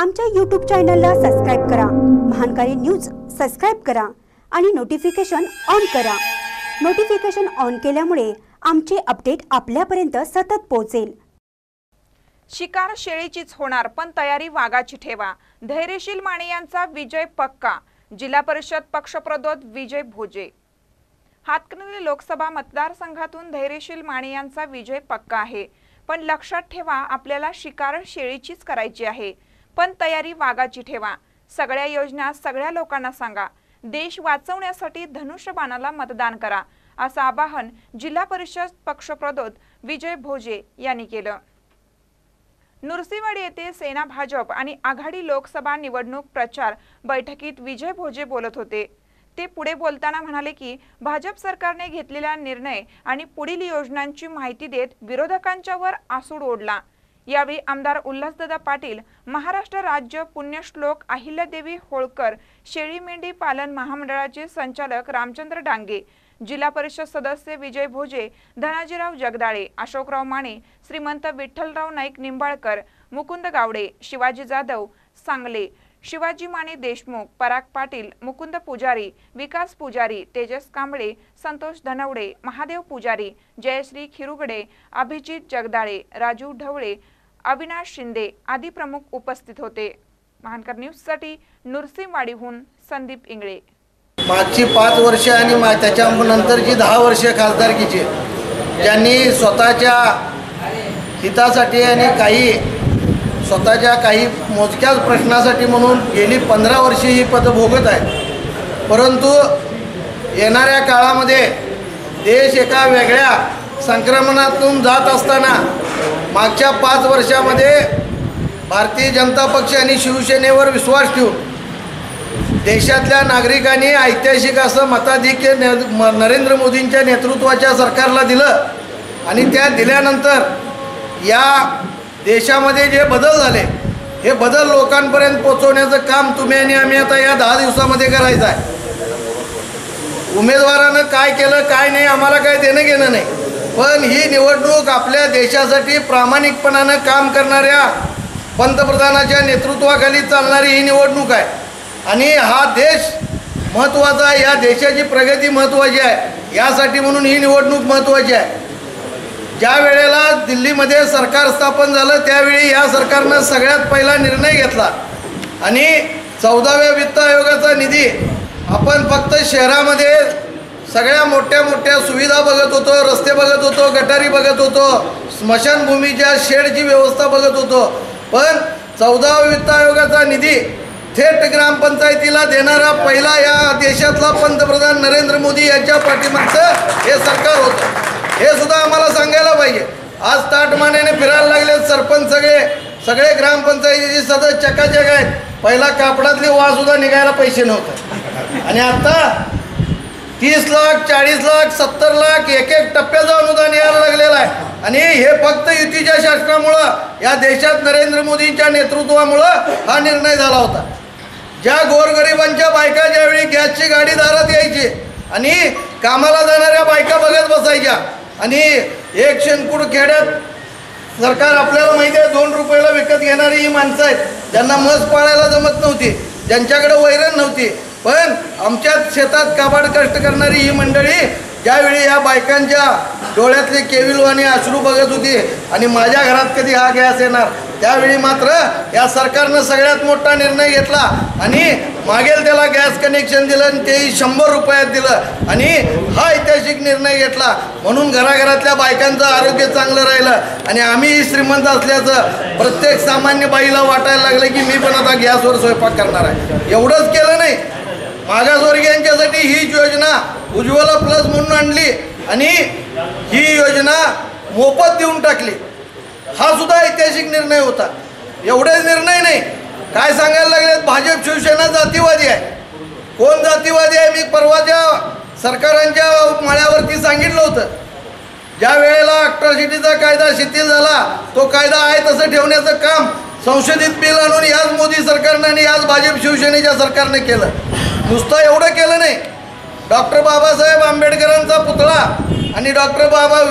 आमच्या यूट्यूब चॅनलला सबस्क्राईब करा. महानकारी न्यूज सबस्क्राईब करा आणि नोटिफिकेशन ऑन करा. नोटिफिकेशन ऑन केल्यामुळे आमचे अपडेट आपल्यापर्यंत सतत पोहोचेल. शिकार शेळीचीच होणार पण तयारी वाघाची ठेवा. धैर्यशील माने यांचा विजय पक्का. जिल्हा परिषद पक्षप्रदोत विजय भोजे. हातकणंगले लोकसभा मतदारसंघातून धैर्यशील माने यांचा विजय पक्का आहे. पण लक्षात ठेवा आपल्याला शिकार शेळीचीच करायची आहे. पण तयारी वाघाची ठेवा. सगळ्या योजना सगळ्या लोकांना सांगा. देश वाचवण्यासाठी धनुष्यबाणाला मतदान करा असं आवाहन जिल्हा परिषद पक्षप्रदोत विजय भोजे यांनी केलं. नुरसीवाडी येथे सेना भाजप आणि आघाडी लोकसभा निवडणूक प्रचार बैठकीत विजय भोजे बोलत होते. ते पुढे बोलताना म्हणाले की भाजप सरकारने घेतलेला निर्णय आणि पुढील योजनांची माहिती देत विरोधकांच्यावर आसूड ओढला. यावेळी आमदार उल्हासदादा पाटील महाराष्ट्र राज्य पुण्यश्लोक अहिल्यादेवी होळकर शेळी मेंढी पालन महामंडळाचे संचालक रामचंद्र डांगे जिल्हा परिषद सदस्य विजय भोजे धनाजीराव जगदाळे अशोकराव माने श्रीमंत विठ्ठलराव नाईक निंबाळकर मुकुंद गावडे शिवाजी जाधव सांगले शिवाजी माने देशमुख पराग पाटील मुकुंद पुजारी विकास पुजारी तेजस कांबळे संतोष धनवडे महादेव पुजारी जयश्री खिरुगडे अभिजित जगदाळे राजू ढवळे अविनाश शिंदे आदी प्रमुख उपस्थित होते. महानकर न्यूजसाठी नुरसिंहवाडीहून संदीप इंगळे. मागची पाच वर्ष आणि मा त्याच्या नंतरची दहा वर्ष खासदारकीची ज्यांनी स्वतःच्या हितासाठी आणि काही स्वतःच्या काही मोजक्याच प्रश्नासाठी म्हणून गेली पंधरा वर्षे ही पदं भोगत आहे परंतु येणाऱ्या काळामध्ये देश एका वेगळ्या संक्रमणातून जात असताना मागच्या पाच वर्षामध्ये भारतीय जनता पक्ष आणि शिवसेनेवर विश्वास ठेवून देशातल्या नागरिकांनी ऐतिहासिक असं मताधिक्य ने म- नरेंद्र मोदींच्या नेतृत्वाच्या सरकारला दिलं आणि त्या दिल्यानंतर या देशामध्ये जे बदल झाले हे बदल लोकांपर्यंत पोचवण्याचं काम तुम्ही आणि आम्ही आता या दहा दिवसामध्ये करायचं आहे. उमेदवारानं काय केलं काय नाही आम्हाला काय देणं घेणं नाही. पण ही निवडणूक आपल्या देशासाठी प्रामाणिकपणानं काम करणाऱ्या पंतप्रधानाच्या नेतृत्वाखाली चालणारी ही निवडणूक आहे. आणि हा देश महत्त्वाचा आहे या देशाची प्रगती महत्त्वाची आहे यासाठी म्हणून ही निवडणूक महत्त्वाची आहे. ज्या वेळेला दिल्लीमध्ये सरकार स्थापन झालं त्यावेळी या सरकारनं सगळ्यात पहिला निर्णय घेतला. आणि चौदाव्या वित्त आयोगाचा निधी आपण फक्त शहरामध्ये सगळ्या मोठ्या मोठ्या सुविधा बघत होतो रस्ते बघत होतो गटारी बघत होतो स्मशानभूमीच्या शेडची व्यवस्था बघत होतो. पण चौदाव्या वित्त आयोगाचा निधी थेट ग्रामपंचायतीला देणारा पहिला या देशातला पंतप्रधान नरेंद्र मोदी यांच्या पाठीमागचं हे सरकार होतं. हे सुद्धा आम्हाला सांगायला पाहिजे. आज ताटमानेने फिरायला लागले सरपंच सगळे सगळे ग्रामपंचायतीचे सदस्य चकाचक आहेत. पहिला कापडातली वास सुद्धा निघायला पैसे नव्हते. आणि आता तीस लाख चाळीस लाख सत्तर लाख एक एक टप्प्याचं अनुदान यायला लागलेलं आहे. आणि हे फक्त युतीच्या शासनामुळं या देशात नरेंद्र मोदींच्या नेतृत्वामुळं हा निर्णय झाला होता. ज्या गोरगरिबांच्या बायका ज्यावेळी गॅसची गाडी दारात यायची आणि कामाला जाणाऱ्या बायका बघत बसायच्या आणि एक शेणकूड खेड्यात सरकार आपल्याला माहिती आहे दोन रुपयाला विकत घेणारी ही माणसं आहेत. ज्यांना मस पाळायला जमत नव्हती. ज्यांच्याकडे वैरण नव्हती. पण आमच्या शेतात काबाड कष्ट करणारी ही मंडळी ज्यावेळी या बायकांच्या डोळ्यातले केविलवाणी अश्रू बघत होती आणि माझ्या घरात कधी हा गॅस येणार त्यावेळी मात्र या सरकारनं सगळ्यात मोठा निर्णय घेतला आणि मागेल त्याला गॅस कनेक्शन दिलं आणि तेही शंभर रुपयात दिलं आणि हा ऐतिहासिक निर्णय घेतला. म्हणून घराघरातल्या बायकांचं आरोग्य चांगलं राहिलं आणि आम्हीही श्रीमंत असल्याचं प्रत्येक सामान्य बाईला वाटायला लागलं की मी पण आता गॅसवर स्वयंपाक करणार आहे. एवढंच केलं नाही मागासवर्गीयांच्यासाठी ही योजना उज्ज्वला प्लस म्हणून आणली आणि ही योजना मोफत देऊन टाकली. हा सुद्धा ऐतिहासिक निर्णय होता. एवढेच निर्णय नाही. काय सांगायला लागले? भाजप शिवसेना जातीवादी आहे. कोण जातीवादी आहे? मी परवाच्या सरकारांच्या माळ्यावरती सांगितलं होतं. ज्या वेळेला अट्रॉसिटीचा कायदा शिथिल झाला तो कायदा आहे तसं ठेवण्याचं काम संशोधित बिल आणून याच मोदी सरकारनं आणि याच भाजप शिवसेनेच्या सरकारने केलं. नुसतं एवढं केलं नाही. डॉक्टर बाबासाहेब आंबेडकरांचा पुतळा आणि डॉक्टर बाबा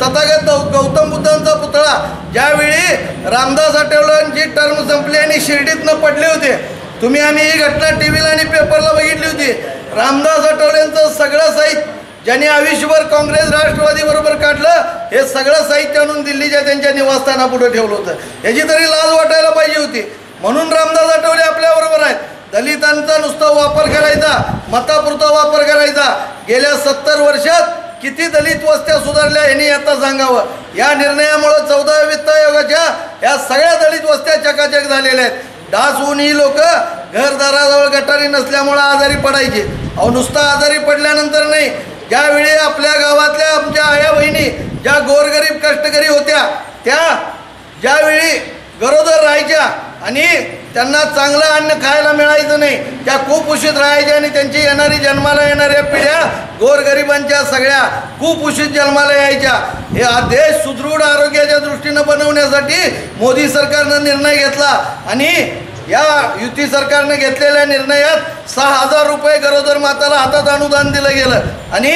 तथागत गौतम बुद्धांचा पुतळा. ज्यावेळी रामदास आठवलेंची टर्म संपली आणि शिर्डीतनं पडले होते. तुम्ही आम्ही ही घटना टी व्हीला आणि पेपरला बघितली होती. रामदास आठवलेंचं सगळं साहित्य ज्यांनी आयुष्यभर काँग्रेस राष्ट्रवादीबरोबर काढलं हे सगळं साहित्य आणून दिल्लीच्या त्यांच्या निवासस्थानापुढे ठेवलं होतं. याची तरी लाज वाटायला पाहिजे होती. म्हणून रामदास आठवले आपल्याबरोबर आहेत. दलितांचा नुसता वापर करायचा मतापुरता वापर करायचा. गेल्या सत्तर वर्षात किती दलित वस्त्या सुधारल्या यांनी आता सांगावं. या निर्णयामुळं चौदा वित्त आयोगाच्या या सगळ्या दलित वस्त्या चकाचक झालेल्या आहेत. डास होऊन ही लोक घरदाराजवळ गटारी नसल्यामुळं आजारी पडायचे. अहो नुसता आजारी पडल्यानंतर नाही ज्यावेळी आपल्या गावातल्या आमच्या आया बहिणी ज्या गोरगरीब कष्टकरी होत्या त्या ज्यावेळी गरोदर राहायच्या आणि त्यांना चांगलं अन्न खायला मिळायचं नाही. त्या खूप उशीत राहायच्या आणि त्यांची येणारी जन्माला येणाऱ्या पिढ्या गोरगरिबांच्या सगळ्या खूप उशीत जन्माला यायच्या. हे हा देश सुदृढ आरोग्याच्या दृष्टीनं बनवण्यासाठी मोदी सरकारनं निर्णय घेतला. आणि या युती सरकारनं घेतलेल्या निर्णयात सहा हजार रुपये गरोदर माताला हातात अनुदान दिलं गेलं. आणि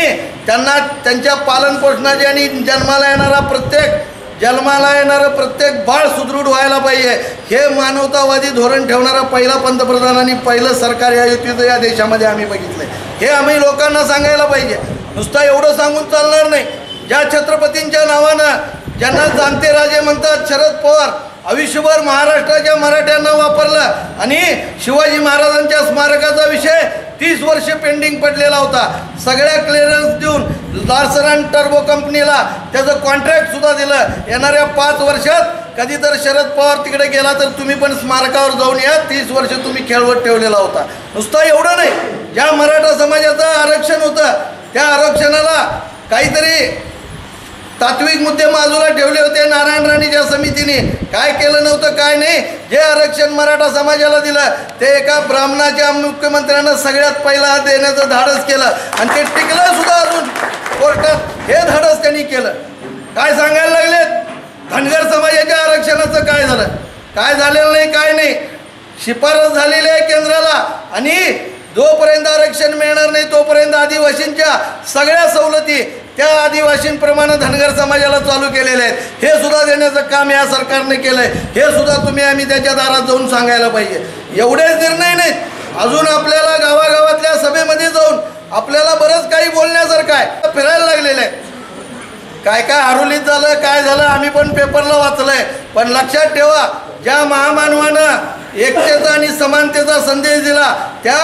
त्यांना त्यांच्या पालनपोषणाची आणि जन्माला येणारा प्रत्येक जन्माला येणारं प्रत्येक बाळ सुदृढ व्हायला पाहिजे. हे मानवतावादी धोरण ठेवणारा पहिला पंतप्रधान आणि पहिलं सरकार या युतीचं या देशामध्ये आम्ही बघितलं हे आम्ही लोकांना सांगायला पाहिजे. नुसतं एवढं सांगून चालणार नाही. ज्या छत्रपतींच्या नावानं ज्यांना जाणते राजे म्हणतात शरद पवार आयुष्यभर महाराष्ट्राच्या मराठ्यांना वापरलं आणि शिवाजी महाराजांच्या स्मारकाचा विषय तीस वर्ष पेंडिंग पडलेला होता. सगळ्या क्लिअरन्स देऊन लार्सन टर्बो कंपनीला त्याचं कॉन्ट्रॅक्टसुद्धा दिलं. येणाऱ्या पाच वर्षात कधी तर शरद पवार तिकडे गेला तर तुम्ही पण स्मारकावर जाऊन या. तीस वर्ष तुम्ही खेळवत ठेवलेला होता. नुसता एवढं नाही. ज्या मराठा समाजाचं आरक्षण होतं त्या आरक्षणाला काहीतरी तात्विक मुद्दे बाजूला ठेवले होते नारायण राणीच्या समितीने. काय केलं नव्हतं काय नाही. जे आरक्षण मराठा समाजाला दिलं ते एका ब्राह्मणाच्या मुख्यमंत्र्यानं सगळ्यात पहिला देण्याचं धाडस केलं. आणि ते टिकलं सुद्धा अजून. कोर्टात हे धाडस त्यांनी केलं. काय सांगायला लागलेत? धनगर समाजाच्या आरक्षणाचं काय झालं? काय झालेलं नाही काय नाही. शिफारस झालेली आहे केंद्राला. आणि जोपर्यंत आरक्षण मिळणार नाही तोपर्यंत आदिवासींच्या सगळ्या सवलती त्या आदिवासींप्रमाणे धनगर समाजाला चालू केलेले आहेत. हे सुद्धा देण्याचं काम या सरकारने केलं आहे हे सुद्धा तुम्ही आम्ही त्याच्या दारात जाऊन सांगायला पाहिजे. एवढेच निर्णय नाहीत. अजून आपल्याला गावागावातल्या सभेमध्ये जाऊन आपल्याला बरंच काही बोलण्यासारखं आहे. फिरायला लागलेलं आहे. काय काय हरुलीत झालं काय झालं आम्ही पण पेपरला वाचलंय. पण लक्षात ठेवा ज्या महामानवानं एकतेचा आणि समानतेचा संदेश दिला. त्या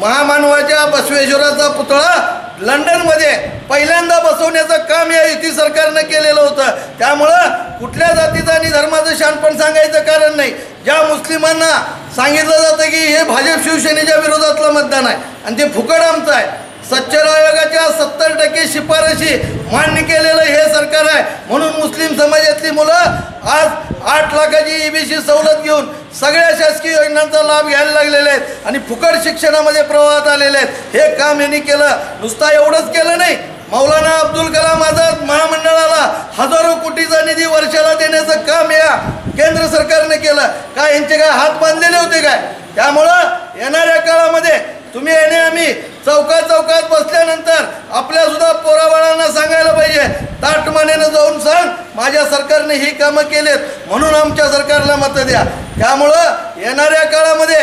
महामानवाच्या बसवेश्वराचा पुतळा लंडनमध्ये पहिल्यांदा बसवण्याचं काम या युती सरकारनं केलेलं होतं. त्यामुळं कुठल्या जातीचं आणि धर्माचं शानपण सांगायचं कारण नाही. ज्या मुस्लिमांना सांगितलं जातं की हे भाजप शिवसेनेच्या विरोधातलं मतदान आहे आणि ते फुकट आमचं आहे. सच्चर आयोगाच्या सत्तर टक्के शिफारशी मान्य केलेलं हे सरकार आहे. म्हणून मुस्लिम समाजातली मुलं आज आठ लाखाची ईबीसी सवलत घेऊन सगळ्या शासकीय योजनांचा लाभ घ्यायला लागलेले आहेत आणि फुकट शिक्षणामध्ये प्रवाहात आलेले आहेत. हे काम यांनी केलं. नुसता एवढंच केलं नाही. मौलाना अब्दुल कलाम आझाद महामंडळाला हजारो कोटीचा निधी वर्षाला देण्याचं काम या केंद्र सरकारने केलं. काय यांचे काय हात बांधलेले होते काय? त्यामुळं येणाऱ्या काळामध्ये तुम्ही येणे आम्ही चौकात चौकात बसल्यानंतर आपल्या सुद्धा पोराबाळांना सांगायला पाहिजे. ताटमानेनं जाऊन सांग माझ्या सरकारने ही कामं केलेत म्हणून आमच्या सरकारला मतं द्या. त्यामुळं येणाऱ्या काळामध्ये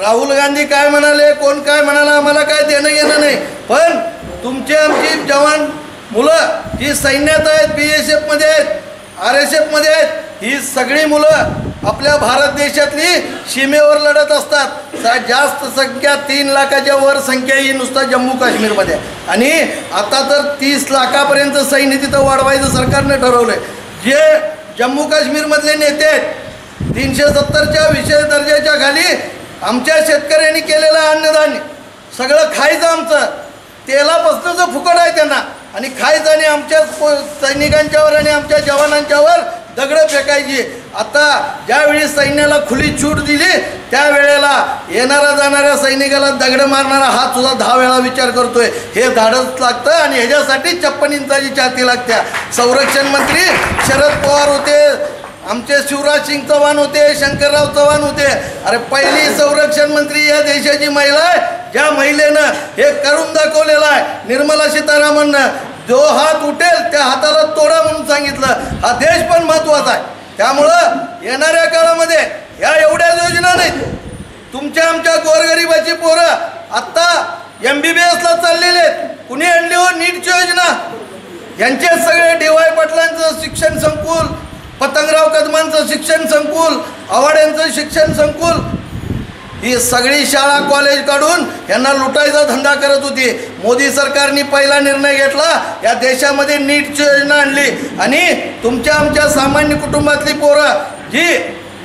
राहुल गांधी काय म्हणाले कोण काय म्हणाला आम्हाला काय देणं घेणं नाही. पण तुमची आमची जवान मुलं जी सैन्यात आहेत बी एस एफमध्ये आहेत आर एस एफमध्ये आहेत ही सगळी मुलं आपल्या भारत देशातली सीमेवर लढत असतात. सा- जास्त संख्या तीन लाखाच्या वर संख्या ही नुसता जम्मू काश्मीरमध्ये. आणि आता तर तीस लाखापर्यंत सैन्य तिथं वाढवायचं सरकारने ठरवलंय. जे जम्मू काश्मीरमधले नेते आहेत तीनशे सत्तरच्या विशेष दर्जाच्या खाली आमच्या शेतकऱ्यांनी केलेलं अन्नधान्य सगळं खायचं आमचं. तेलापासूनच फुकट आहे त्यांना. आणि खायचं आणि आमच्या सैनिकांच्यावर आणि आमच्या जवानांच्यावर दगडं फेकायची. आता ज्यावेळी सैन्याला खुली छूट दिली त्यावेळेला येणाऱ्या जाणाऱ्या सैनिकाला दगडं मारणारा हात सुद्धा दहा वेळा विचार करतोय. हे धाडस लागतं आणि ह्याच्यासाठी छप्पन इंचाची छाती लागत्या. संरक्षण मंत्री शरद पवार होते आमचे शिवराज सिंग चव्हाण होते शंकरराव चव्हाण होते. अरे पहिली संरक्षण मंत्री या देशाची महिला आहे ज्या महिलेनं हे करून दाखवलेलं आहे निर्मला सीतारामननं. जो हात उठेल त्या हाताला तोडा म्हणून सांगितलं. हा देश पण महत्त्वाचा आहे. त्यामुळं येणाऱ्या काळामध्ये या एवढ्याच योजना नाहीत. तुमच्या आमच्या गोरगरिबाची पोरं आत्ता एम बी बी एसला चाललेले आहेत. कुणी आणली हो नीटची योजना? यांचे सगळे डी वाय पाटलांचं शिक्षण संकुल पतंगराव कदमांचं शिक्षण संकुल आवाड्यांचं शिक्षण संकुल ही सगळी शाळा कॉलेज काढून यांना लुटायचा धंदा करत होती. मोदी सरकारने पहिला निर्णय घेतला या देशामध्ये नीटची योजना आणली. आणि तुमच्या आमच्या सामान्य कुटुंबातली पोरं जी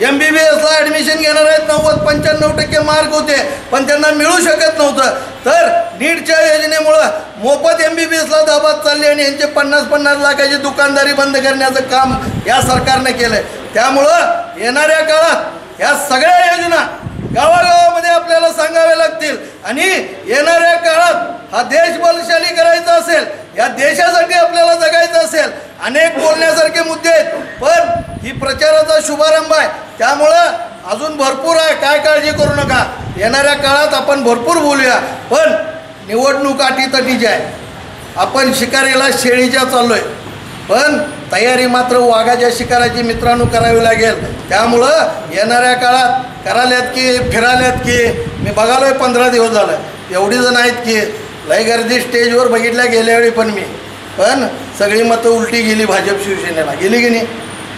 एम बी बी एसला ॲडमिशन घेणार आहेत नव्वद पंच्याण्णव टक्के मार्क होते पण त्यांना मिळू शकत नव्हतं. तर नीटच्या योजनेमुळं मोफत एम बी बी एसला दाबात चालली आणि यांचे पन्नास पन्नास लाखाची दुकानदारी बंद करण्याचं काम या सरकारने केलं आहे त्यामुळं येणाऱ्या काळात या सगळ्या योजना गावागावामध्ये आपल्याला सांगावे लागतील. आणि येणाऱ्या काळात हा देश बलशाली करायचा असेल या देशासाठी आपल्याला जगायचं असेल अनेक बोलण्यासारखे मुद्दे आहेत. पण ही प्रचाराचा शुभारंभ आहे. त्यामुळं अजून भरपूर आहे. काय काळजी करू नका. येणाऱ्या काळात आपण भरपूर बोलूया. पण निवडणूक अटीतटीची आहे. आपण शिकारीला शेळीच्या चाललोय. पण तयारी मात्र वाघाच्या शिकाराची मित्रांनो करावी लागेल. त्यामुळं येणाऱ्या काळात कराल्यात की फिराल्यात की मी बघालोय पंधरा दिवस झालं. एवढी जण आहेत की लय गर्दी स्टेजवर बघितल्या गेल्या वेळी पण मी. पण सगळी मतं उलटी गेली भाजप शिवसेनेला. गेली की नाही?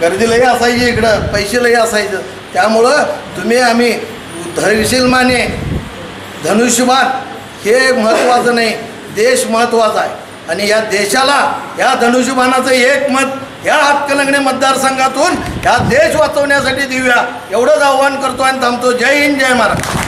गर्दी लई असायची इकडं पैसे लई असायचं. त्यामुळं तुम्ही आम्ही धैर्यशील माने धनुष्यबाण हे महत्त्वाचं नाही. देश महत्त्वाचा आहे. आणि या देशाला या धनुष्यबाणाचं एक मत या हक्कलंगणे मतदारसंघातून ह्या देश वाचवण्यासाठी देऊया. एवढंच आव्हान करतो आणि थांबतो. जय हिंद जय महाराष्ट्र.